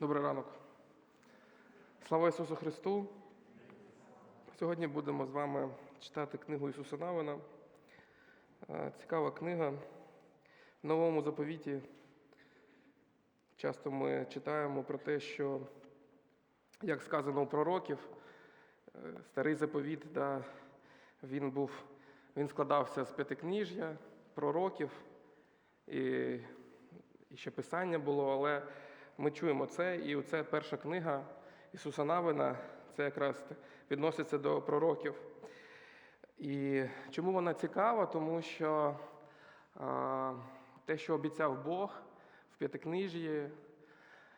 Добрий ранок. Слава Ісусу Христу! Сьогодні будемо з вами читати книгу Ісуса Навина. Е, Цікава книга. В новому заповіті часто ми читаємо про те, що, як сказано у пророків, е, старий заповіт, да, він був, він складався з п'ятикніжжя, пророків і, і ще писання було, але ми чуємо це, і оце перша книга Ісуса Навина, це якраз відноситься до пророків. І чому вона цікава? Тому що те, що обіцяв Бог в п'ятикнижі,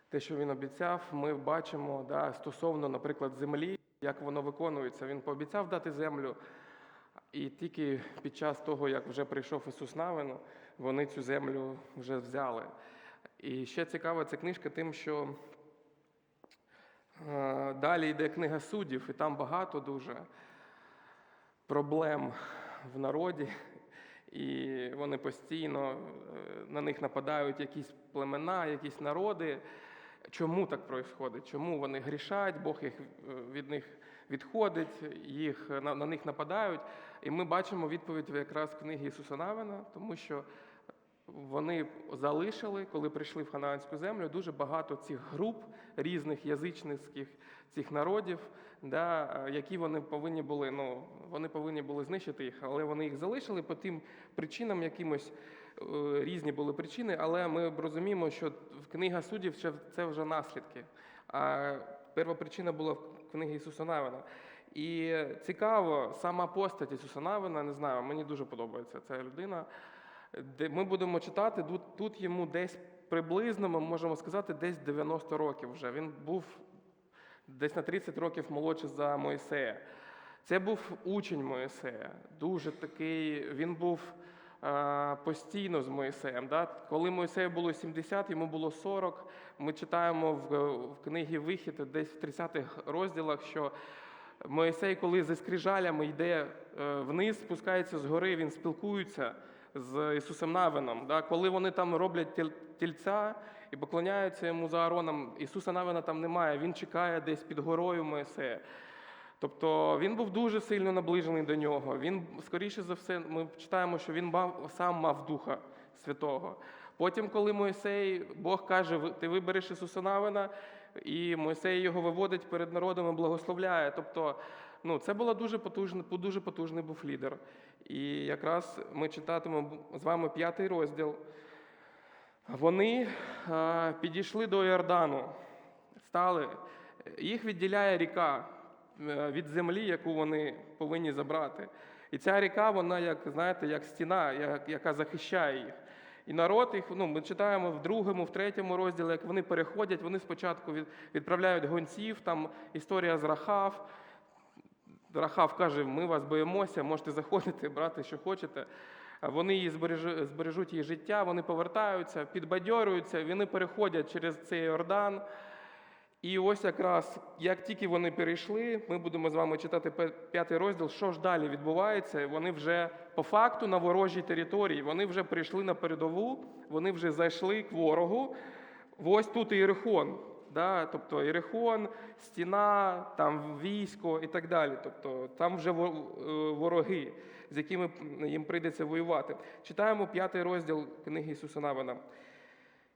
те, що він обіцяв, ми бачимо да, стосовно, наприклад, землі, як воно виконується. Він пообіцяв дати землю, і тільки під час того, як вже прийшов Ісус Навин, вони цю землю вже взяли. І ще цікава ця книжка тим, що е, далі йде книга суддів, і там багато дуже проблем в народі, і вони постійно е, на них нападають якісь племена, якісь народи. Чому так відбувається? Чому вони грішать, Бог їх е, від них відходить, їх на, на них нападають. І ми бачимо відповідь якраз в книгі Ісуса Навина, тому що вони залишили, коли прийшли в ханаанську землю, дуже багато цих груп різних язичницьких цих народів, да, які вони повинні були. Ну вони повинні були знищити їх, але вони їх залишили по тим причинам, якимось е, різні були причини. Але ми розуміємо, що в книга суддів це вже наслідки. А перша причина була в книгі Ісуса Навина. І цікаво, сама постать Ісуса Навина, не знаю, мені дуже подобається ця людина ми будемо читати, тут, йому десь приблизно, ми можемо сказати, десь 90 років вже. Він був десь на 30 років молодший за Моїсея. Це був учень Моїсея, дуже такий, він був е, постійно з Моїсеєм. Да? Коли Моїсею було 70, йому було 40. Ми читаємо в, в книгі Вихід, десь в 30-х розділах, що Моїсей, коли зі скрижалями йде е, вниз, спускається з гори, він спілкується з Ісусом Навином. Да? Коли вони там роблять тільця і поклоняються йому за Аароном, Ісуса Навина там немає, він чекає десь під горою Моїсея. Тобто він був дуже сильно наближений до нього. Він, скоріше за все, ми читаємо, що він мав, сам мав Духа Святого. Потім, коли Моїсей, Бог каже, ти вибереш Ісуса Навина, і Моїсей його виводить перед народом і благословляє. Тобто, ну, це була дуже потужний, дуже потужний був лідер. І якраз ми читатимемо з вами п'ятий розділ. Вони підійшли до Йордану, стали. Їх відділяє ріка е, від землі, яку вони повинні забрати. І ця ріка, вона, як знаєте, як стіна, яка захищає їх. І народ їх, ну, ми читаємо в другому, в третьому розділі, як вони переходять, вони спочатку відправляють гонців, там історія з Рахав. Рахав каже: ми вас боїмося, можете заходити, брати, що хочете. Вони її збережу- збережуть її життя, вони повертаються, підбадьорюються, вони переходять через цей Йордан. І ось якраз як тільки вони перейшли, ми будемо з вами читати п'ятий розділ, що ж далі відбувається. Вони вже по факту на ворожій території, вони вже прийшли на передову, вони вже зайшли к ворогу. Ось тут Іерихон. Да? Тобто Іерихон, стіна, там військо і так далі. Тобто там вже е, вороги, з якими їм прийдеться воювати. Читаємо п'ятий розділ книги Ісуса Навина.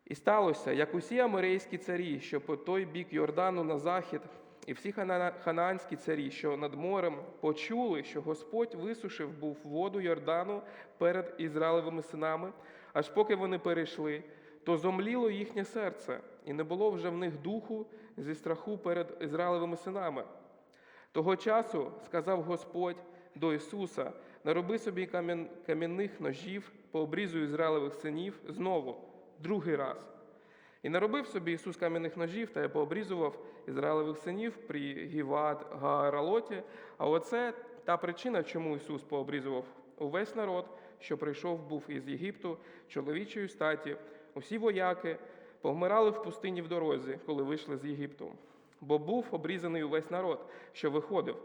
І сталося, як усі аморейські царі, що по той бік Йордану на захід, і всі хана- ханаанські царі, що над морем, почули, що Господь висушив був воду Йордану перед Ізраїлевими синами, аж поки вони перейшли, то зомліло їхнє серце, і не було вже в них духу зі страху перед Ізраїлевими синами. Того часу сказав Господь до Ісуса: нароби собі кам'яних ножів, пообрізуй Ізраїлевих синів знову, другий раз. І наробив собі Ісус кам'яних ножів та й пообрізував Ізраїлевих синів при Гіват Гааралоті. А оце та причина, чому Ісус пообрізував увесь народ, що прийшов був із Єгипту, чоловічої статі, усі вояки повмирали в пустині в дорозі, коли вийшли з Єгипту. Бо був обрізаний увесь народ, що виходив,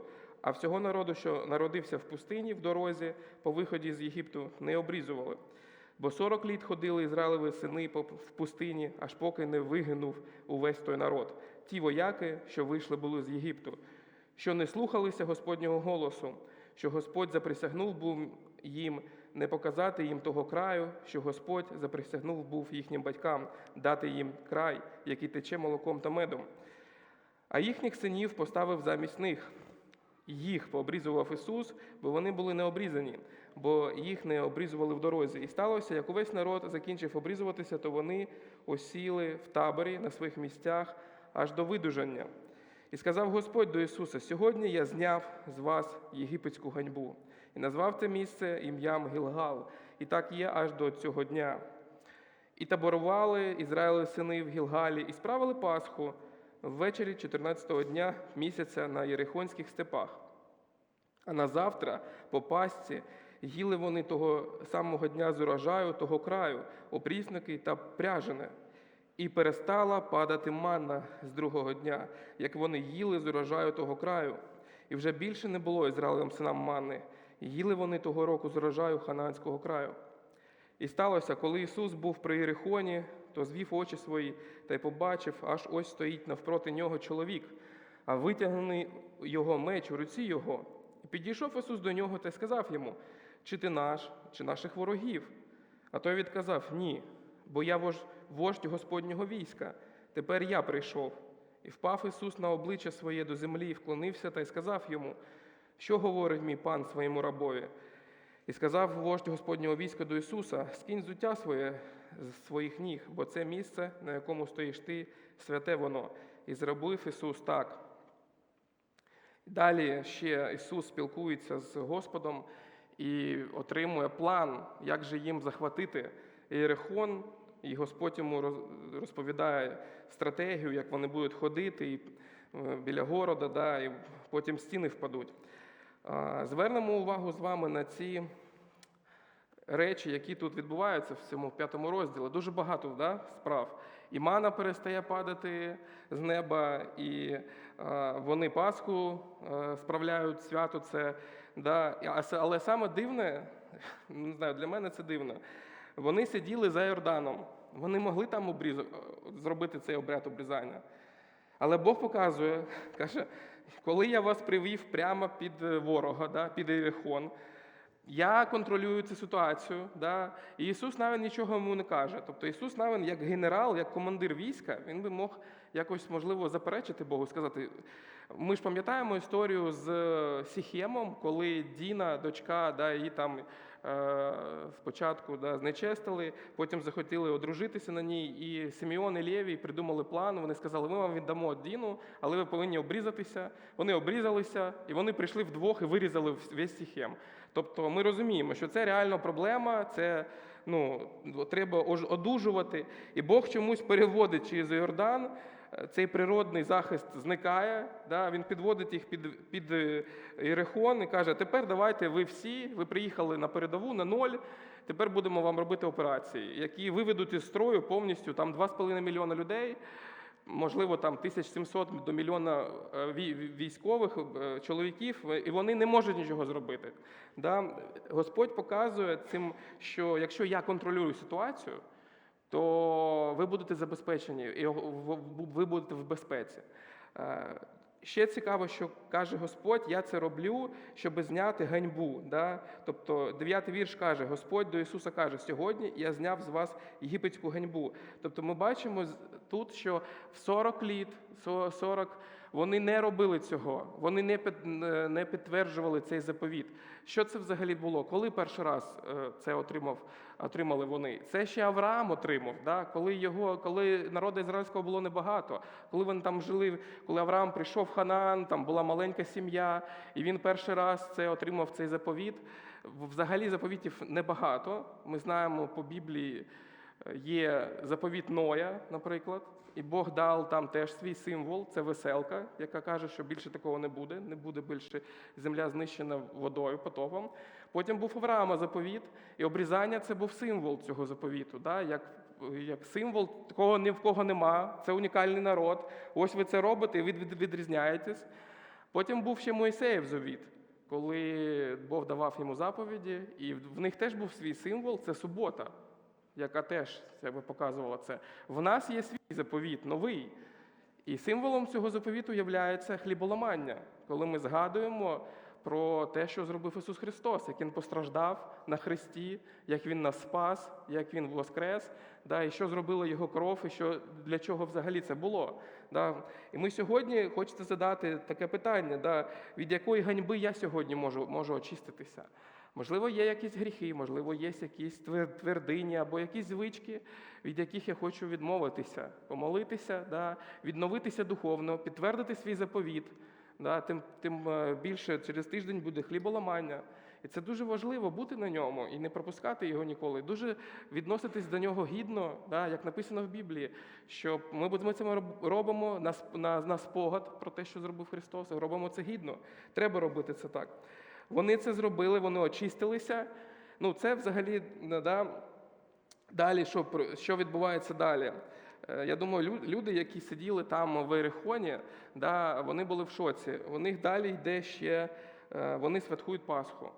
а всього народу, що народився в пустині в дорозі, по виході з Єгипту, не обрізували. Бо сорок літ ходили Ізраїлеві сини в пустині, аж поки не вигинув увесь той народ. Ті вояки, що вийшли були з Єгипту, що не слухалися Господнього голосу, що Господь заприсягнув був їм не показати їм того краю, що Господь заприсягнув був їхнім батькам, дати їм край, який тече молоком та медом. А їхніх синів поставив замість них. Їх пообрізував Ісус, бо вони були не обрізані, бо їх не обрізували в дорозі. І сталося, як увесь народ закінчив обрізуватися, то вони осіли в таборі на своїх місцях аж до видужання. І сказав Господь до Ісуса: Сьогодні я зняв з вас єгипетську ганьбу і назвав це місце ім'ям Гілгал. І так є аж до цього дня. І таборували Ізраїлеві сини в Гілгалі і справили Пасху ввечері 14-го дня місяця на Єрихонських степах. А на завтра, по пасці, їли вони того самого дня з урожаю того краю, опрісники та пряжене. І перестала падати манна з другого дня, як вони їли з урожаю того краю. І вже більше не було Ізраїлевим синам манни. Їли вони того року з урожаю Ханаанського краю. І сталося, коли Ісус був при Єрихоні, то звів очі свої та й побачив, аж ось стоїть навпроти нього чоловік, а витягнений його меч у руці його. І підійшов Ісус до нього та й сказав йому: Чи ти наш, чи наших ворогів? А той відказав: Ні, бо я вож- вождь Господнього війська. Тепер я прийшов. І впав Ісус на обличчя своє до землі, і вклонився та й сказав йому: Що говорить мій пан своєму рабові? І сказав вождь Господнього війська до Ісуса: Скинь зуття своє з своїх ніг, бо це місце, на якому стоїш ти, святе воно. І зробив Ісус так. Далі ще Ісус спілкується з Господом і отримує план, як же їм захватити Єрихон. І Господь йому роз- розповідає стратегію, як вони будуть ходити і, е, біля города, да, і потім стіни впадуть. Звернемо увагу з вами на ці речі, які тут відбуваються в цьому п'ятому розділі. Дуже багато да, справ. І мана перестає падати з неба, і вони Пасху е, справляють свято. Це, да. Але саме дивне, не знаю, для мене це дивно. Вони сиділи за Йорданом. Вони могли там обріз... е, зробити цей обряд обрізання. Але Бог показує, каже, коли я вас привів прямо під е, ворога, да, під Єрихон, я контролюю цю ситуацію. Да, і Ісус навіть нічого йому не каже. Тобто Ісус навіть як генерал, як командир війська, він би мог якось, можливо, заперечити Богу, сказати. Ми ж пам'ятаємо історію з е, Сіхемом, коли Діна, дочка, да, її там спочатку да, знечестили, потім захотіли одружитися на ній, і Симеон і Лєвій придумали план. Вони сказали, ми вам віддамо Діну, але ви повинні обрізатися. Вони обрізалися, і вони прийшли вдвох і вирізали весь Сіхем. Тобто ми розуміємо, що це реально проблема, це ну, треба одужувати. І Бог чомусь переводить через Йордан. Е, Цей природний захист зникає, да, він підводить їх під, під е, Єрихон і каже: тепер давайте ви всі, ви приїхали на передову на ноль. Тепер будемо вам робити операції, які виведуть із строю повністю там 2,5 мільйона людей, можливо, там 1700 до мільйона е, військових е, чоловіків, е, і вони не можуть нічого зробити. Да? Господь показує цим, що якщо я контролюю ситуацію, то ви будете забезпечені, і ви будете в безпеці. Е, Ще цікаво, що каже Господь, я це роблю, щоб зняти ганьбу. Да? Тобто дев'ятий вірш каже, Господь до Ісуса каже, сьогодні я зняв з вас єгипетську ганьбу. Тобто ми бачимо тут, що в 40 літ, со- 40, вони не робили цього, вони не, під, не підтверджували цей заповіт. Що це взагалі було? Коли перший раз е, це отримав, отримали вони? Це ще Авраам отримав, да? коли, його, коли народу ізраїльського було небагато, коли вони там жили, коли Авраам прийшов в Ханаан, там була маленька сім'я, і він перший раз це отримав цей заповіт. Взагалі заповітів небагато. Ми знаємо по Біблії е, є заповіт Ноя, наприклад, і Бог дав там теж свій символ, це веселка, яка каже, що більше такого не буде, не буде більше земля знищена водою, потопом. Потім був Авраама заповіт, і обрізання це був символ цього заповіту, да? як, як символ, такого ні в кого нема, це унікальний народ. Ось ви це робите, і ви від- відрізняєтесь. Потім був ще Моїсеєв завіт, коли Бог давав йому заповіді, і в них теж був свій символ це субота. Яка теж себе показувала це. В нас є свій заповіт, новий. І символом цього заповіту є хліболамання, коли ми згадуємо про те, що зробив Ісус Христос, як Він постраждав на Христі, як Він нас спас, як Він воскрес, да, і що зробила Його кров, і що, для чого взагалі це було. Да. І ми сьогодні хочете задати таке питання, да, від якої ганьби я сьогодні можу, можу очиститися. Можливо, є якісь гріхи, можливо, є якісь твер- твердині або якісь звички, від яких я хочу відмовитися, помолитися, да, відновитися духовно, підтвердити свій заповіт. Да, тим, тим е, більше через тиждень буде хліболамання. І це дуже важливо бути на ньому і не пропускати його ніколи. Дуже відноситись до нього гідно, да, як написано в Біблії, що ми, ми це робимо на, на, на спогад про те, що зробив Христос, робимо це гідно. Треба робити це так. Вони це зробили, вони очистилися. Ну, це взагалі да, далі, що, що відбувається далі. Е, Я думаю, люди, які сиділи там в Ерехоні, да, вони були в шоці. У них далі йде ще, е, вони святкують Пасху.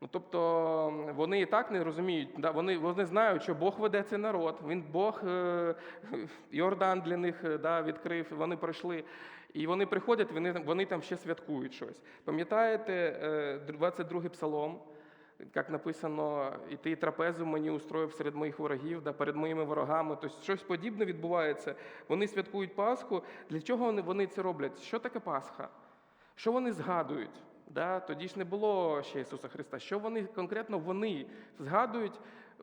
Ну, тобто вони і так не розуміють, да, вони, вони знають, що Бог веде цей народ. Він Бог е, Йордан для них да, відкрив, вони пройшли. І вони приходять, вони, вони там ще святкують щось. Пам'ятаєте е, 22-й псалом? як написано, і ти трапезу мені устроїв серед моїх ворогів, да, перед моїми ворогами. Тобто щось подібне відбувається. Вони святкують Пасху. Для чого вони це роблять? Що таке Пасха? Що вони згадують? Да? Тоді ж не було ще Ісуса Христа. Що вони конкретно вони згадують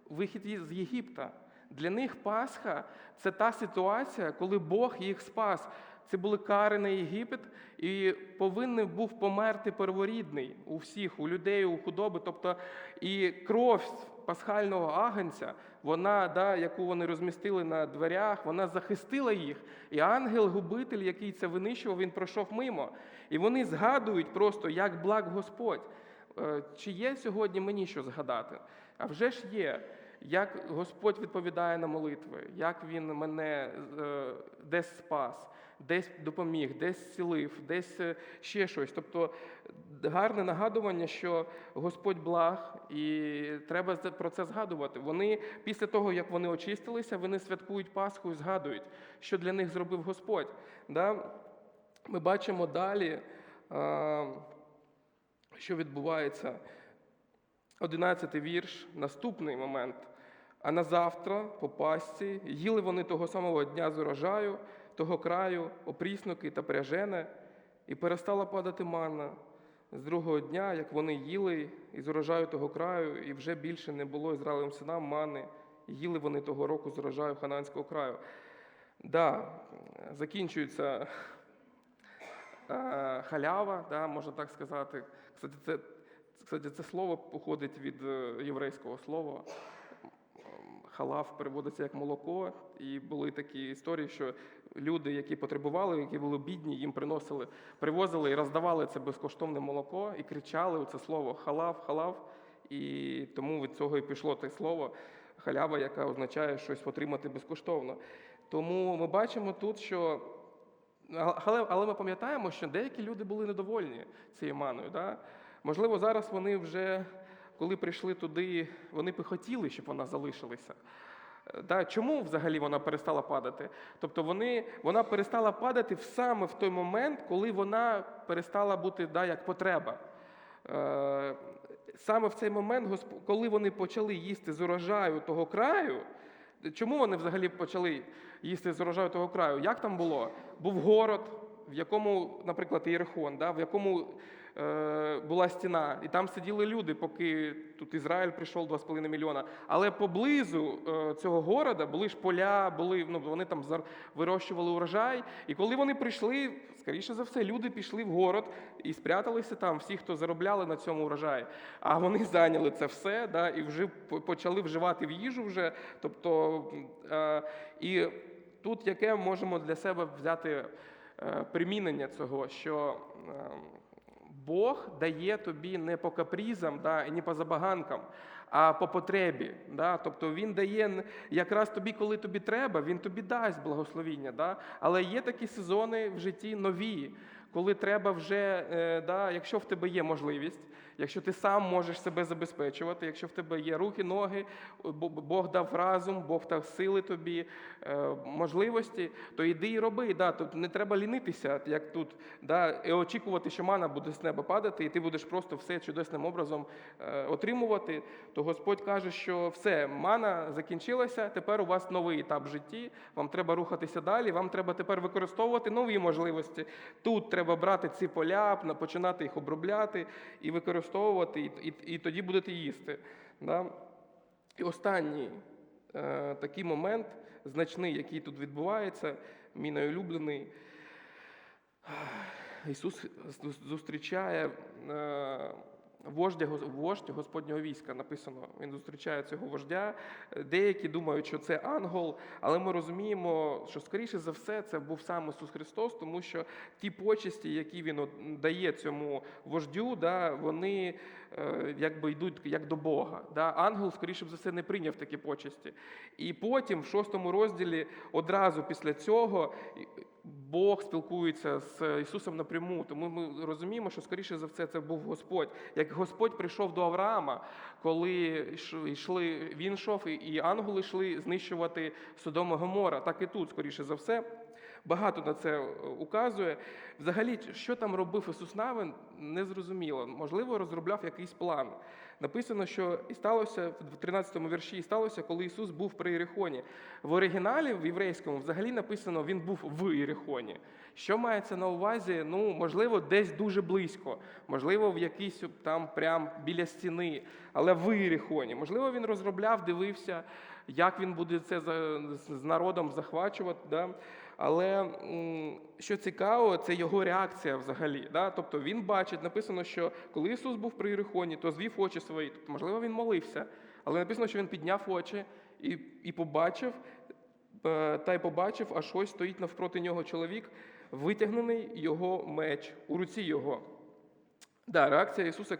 вихід з Єгипта? Для них Пасха це та ситуація, коли Бог їх спас. Це були кари Єгипет, і повинен був померти перворідний у всіх, у людей, у худоби. Тобто і кров пасхального агнця, вона, да, яку вони розмістили на дверях, вона захистила їх. І ангел-губитель, який це винищував, він пройшов мимо. І вони згадують просто, як благ Господь. Е, Чи є сьогодні мені що згадати? А вже ж є. Як Господь відповідає на молитви, як Він мене е, десь спас, десь допоміг, десь зцілив, десь е, ще щось. Тобто гарне нагадування, що Господь благ, і треба про це згадувати. Вони після того, як вони очистилися, вони святкують Пасху і згадують, що для них зробив Господь. Да? Ми бачимо далі, що відбувається. Одинадцятий вірш, наступний момент. А на завтра, по пасці, їли вони того самого дня з урожаю, того краю, опріснуки та пряжене, і перестала падати манна. З другого дня, як вони їли із урожаю того краю, і вже більше не було Ізраїлевим синам мани, їли вони того року з урожаю Хананського краю. Да, закінчується е, халява, да, можна так сказати. Кстати, це, кстати, це слово походить від е, єврейського слова. Халав переводиться як молоко, і були такі історії, що люди, які потребували, які були бідні, їм приносили, привозили і роздавали це безкоштовне молоко, і кричали це слово халав, халав. І тому від цього і пішло те слово халява, яка означає щось отримати безкоштовно. Тому ми бачимо тут, що але ми пам'ятаємо, що деякі люди були недовольні цією маною. Да? Можливо, зараз вони вже, коли прийшли туди, вони би хотіли, щоб вона залишилася. Е, Да, чому взагалі вона перестала падати? Тобто вони, вона перестала падати саме в той момент, коли вона перестала бути да, як потреба. Е, саме в цей момент, коли вони почали їсти з урожаю того краю, чому вони взагалі почали їсти з урожаю того краю? Як там було? Був город, в якому, наприклад, Єрихон, да, в якому е, була стіна, і там сиділи люди, поки тут Ізраїль прийшов 2,5 мільйона. Але поблизу е, цього города були ж поля, були, ну, вони там зар- вирощували урожай. І коли вони прийшли, скоріше за все, люди пішли в город і спряталися там, всі, хто заробляли на цьому урожаї. А вони зайняли це все, да, і вже почали вживати в їжу вже. Тобто, е, і тут яке можемо для себе взяти примінення цього, що е, Бог дає тобі не по капрізам да, і не по забаганкам, а по потребі. Да? Тобто Він дає якраз тобі, коли тобі треба, Він тобі дасть благословіння. Да? Але є такі сезони в житті нові, коли треба вже, е, да, якщо в тебе є можливість, якщо ти сам можеш себе забезпечувати, якщо в тебе є руки, ноги, Бог дав разум, Бог дав сили тобі, е, можливості, то йди і роби. Да, тут не треба лінитися, як тут, да, і очікувати, що мана буде з неба падати, і ти будеш просто все чудесним образом е, отримувати. То Господь каже, що все, мана закінчилася, тепер у вас новий етап в житті, вам треба рухатися далі, вам треба тепер використовувати нові можливості. Тут треба брати ці поля, починати їх обробляти і використовувати, і, і, і тоді будете їсти. Да? І останній е, такий момент, значний, який тут відбувається, мій найулюблений. Ісус зустрічає е, вождя, вождь Господнього війська. Написано, він зустрічає цього вождя. Деякі думають, що це ангел, але ми розуміємо, що скоріше за все це був сам Ісус Христос, тому що ті почесті, які він дає цьому вождю, да, вони е, якби йдуть як до Бога. Да? Ангел, скоріше за все, не прийняв такі почесті. І потім, в шостому розділі, одразу після цього. Бог спілкується з Ісусом напряму, тому ми розуміємо, що скоріше за все це був Господь. Як Господь прийшов до Авраама, коли йшли, він йшов, і- ангели йшли знищувати Содом і Гомора, так і тут, скоріше за все. Багато на це е, указує. Взагалі, що там робив Ісус Навин, не. Можливо, розробляв якийсь план. Написано, що і сталося в 13 вірші, і сталося, коли Ісус був при Єрихоні. В оригіналі, в єврейському, взагалі написано, він був в Єрихоні. Що мається на увазі? Ну, можливо, десь дуже близько, можливо, в якійсь там прям біля стіни, але в Єрихоні. Можливо, він розробляв, дивився, як він буде це з народом захвачувати. Да? Але що цікаво, це його реакція взагалі. Да? Тобто він бачить, написано, що коли Ісус був при Єрихоні, то звів очі свої. Тобто, можливо, він молився, але написано, що він підняв очі і, і побачив, е, та й побачив, аж ось стоїть навпроти нього чоловік, витягнений його меч у руці його. Да, реакція Ісуса.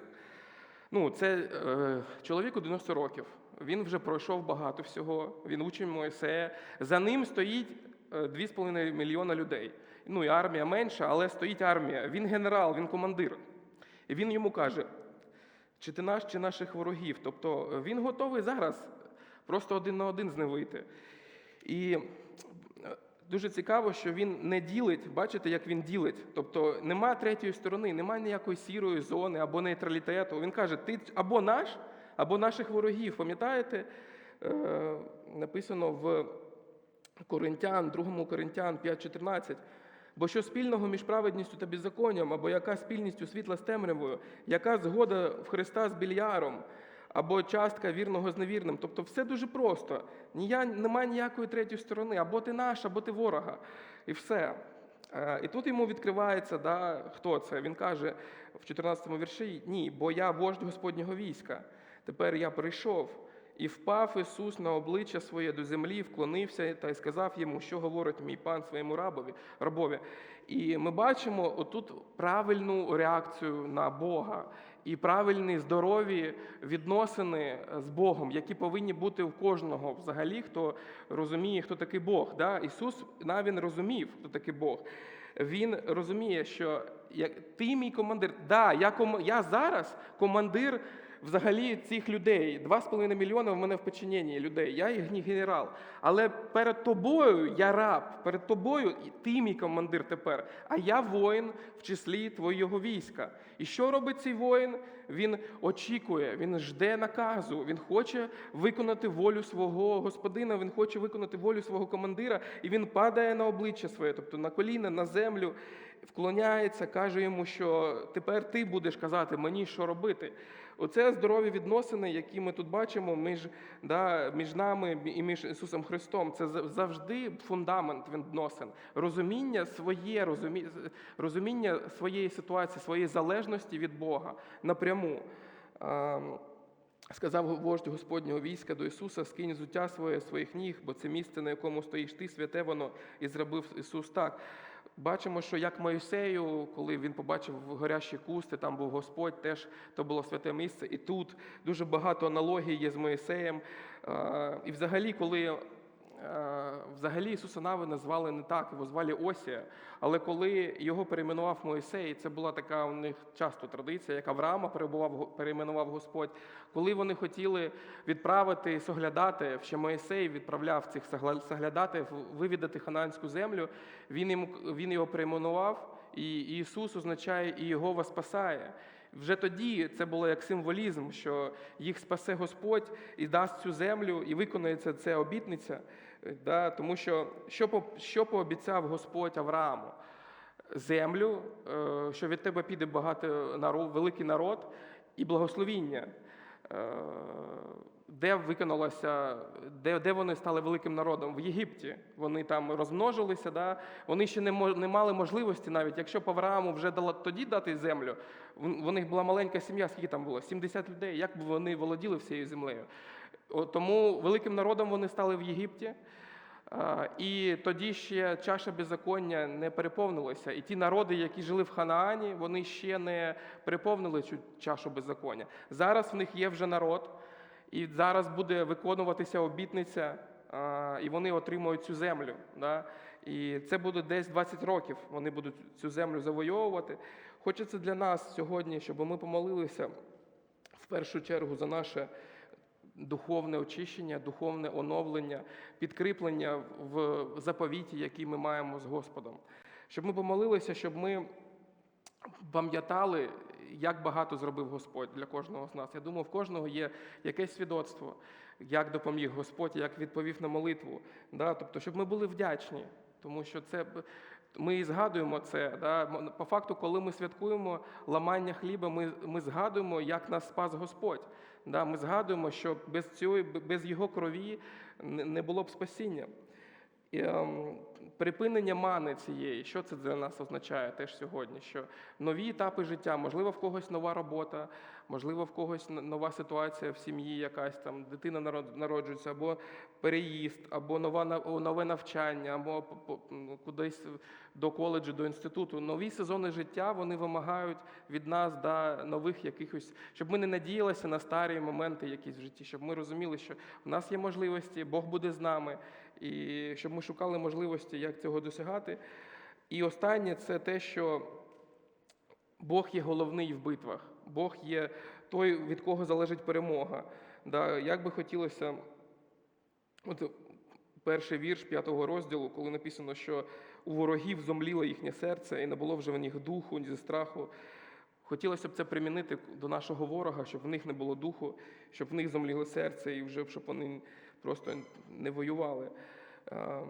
Ну, це е, чоловіку 90 років. Він вже пройшов багато всього. Він учень Моїсея. За ним стоїть 2,5 мільйона людей. Ну і армія менша, але стоїть армія. Він генерал, він командир. І він йому каже: чи ти наш, чи наших ворогів? Тобто е, він готовий зараз просто один на один з ним вийти. І е, дуже цікаво, що він не ділить, бачите, як він ділить. Тобто нема третьої сторони, немає ніякої сірої зони або нейтралітету. Він каже, ти або наш, або наших ворогів. Пам'ятаєте, е, написано в Коринтян, 2 Коринтян 5.14. Бо що спільного між праведністю та беззаконням, або яка спільність у світла з темрявою, яка згода в Христа з більяром, або частка вірного з невірним. Тобто все дуже просто. Нія, немає ніякої третьої сторони, або ти наш, або ти ворога. І все. Е, І тут йому відкривається, да, хто це. Він каже в 14 вірші: Ні, бо я вождь Господнього війська. Тепер я прийшов. І впав Ісус на обличчя своє до землі, вклонився та й сказав йому, що говорить мій пан своєму рабові, рабові. І ми бачимо отут правильну реакцію на Бога і правильні здорові відносини з Богом, які повинні бути у кожного взагалі, хто розуміє, хто такий Бог. Да? Ісус навіть розумів, хто такий Бог. Він розуміє, що ти мій командир, да, я, я зараз командир взагалі цих людей. Два з половиною мільйони в мене в підчиненні людей. Я їх не генерал. Але перед тобою я раб, перед тобою ти мій командир тепер. А я воїн в числі твого війська. І що робить цей воїн? Він очікує, він жде наказу, він хоче виконати волю свого господина, він хоче виконати волю свого командира, і він падає на обличчя своє, тобто на коліна, на землю, вклоняється, каже йому, що тепер ти будеш казати мені, що робити. Оце здорові відносини, які ми тут бачимо між, да, між нами і між Ісусом Христом. Це за- завжди фундамент відносин. Розуміння своє, розумі... розуміння своєї ситуації, своєї залежності від Бога напряму. Ем, Сказав вождь Господнього війська до Ісуса, скинь зуття своє своїх ніг, бо це місце, на якому стоїш ти, святе воно, і зробив Ісус так. Бачимо, що як Моїсею, коли він побачив горящі кусти, там був Господь, теж то було святе місце. І тут дуже багато аналогій є з Моїсеєм. І взагалі, коли взагалі Ісуса Нави назвали не так, його звали Осія. Але коли його перейменував Моїсей, це була така у них часто традиція, як Авраама перейменував Господь. Коли вони хотіли відправити соглядати, ще Моїсей відправляв цих соглядатів вивідати хананську землю, він, йому, він його перейменував, і Ісус означає і Його спасає. Вже тоді це було як символізм, що їх спасе Господь і дасть цю землю, і виконується ця обітниця. Е, Да, тому що що, що пообіцяв Господь Аврааму? Землю, е, що від тебе піде багато народ, великий народ і благословіння. Де виконалося, де, де вони стали великим народом? В Єгипті. Вони там розмножилися, да? вони ще не, мо- не мали можливості, навіть якщо б Аврааму вже дала тоді дати землю, в них була маленька сім'я, скільки там було? 70 людей. Як би вони володіли всією землею? Тому великим народом вони стали в Єгипті. І тоді ще чаша беззаконня не переповнилася. І ті народи, які жили в Ханаані, вони ще не переповнили цю чашу беззаконня. Зараз в них є вже народ, і зараз буде виконуватися обітниця, і вони отримують цю землю. І це буде десь 20 років. Вони будуть цю землю завойовувати. Хочеться для нас сьогодні, щоб ми помолилися в першу чергу за наше духовне очищення, духовне оновлення, підкріплення в заповіті, який ми маємо з Господом. Щоб ми помолилися, щоб ми пам'ятали, як багато зробив Господь для кожного з нас. Я думаю, в кожного є якесь свідоцтво, як допоміг Господь, як відповів на молитву. Да? Тобто, щоб ми були вдячні, тому що це ми згадуємо це. Да? По факту, коли ми святкуємо ламання хліба, ми, ми згадуємо, як нас спас Господь. Да? Ми згадуємо, що без, цього, без його крові не було б спасіння. Ем, припинення мани цієї, що це для нас означає теж сьогодні? Що нові етапи життя, можливо, в когось нова робота, можливо, в когось нова ситуація в сім'ї, якась там дитина народ- народжується, або переїзд, або нова нове навчання, або кудись до коледжу, до інституту. Нові сезони життя вони вимагають від нас да, нових якихось, щоб ми не надіялися на старі моменти якісь в житті, щоб ми розуміли, що в нас є можливості, Бог буде з нами, і щоб ми шукали можливості, як цього досягати. І останнє це те, що Бог є головний в битвах. Бог є той, від кого залежить перемога. Да, як би хотілося, от перший вірш п'ятого розділу, коли написано, що у ворогів зомліло їхнє серце, і не було вже в них духу, ні зі страху. Хотілося б це примінити до нашого ворога, щоб в них не було духу, щоб в них зомліло серце, і вже щоб вони просто не воювали. Ем,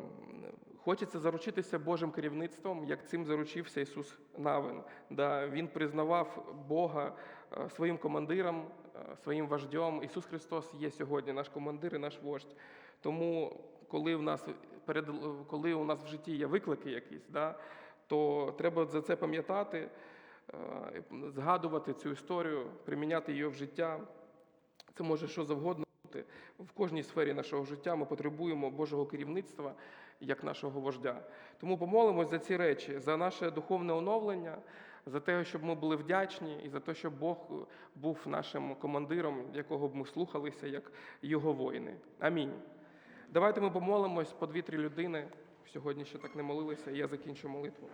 Хочеться заручитися Божим керівництвом, як цим заручився Ісус Навин. Да, Він признавав Бога е, своїм командиром, е, своїм вождем. Ісус Христос є сьогодні наш командир і наш вождь. Тому, коли в нас перед коли у нас в житті є виклики якісь, да, то треба за це пам'ятати, е, згадувати цю історію, приміняти її в життя. Це може що завгодно. В кожній сфері нашого життя ми потребуємо Божого керівництва як нашого вождя. Тому помолимось за ці речі, за наше духовне оновлення, за те, щоб ми були вдячні, і за те, щоб Бог був нашим командиром, якого б ми слухалися, як його воїни. Амінь. Давайте ми помолимось по дві-три людини. Сьогодні ще так не молилися, і я закінчу молитву.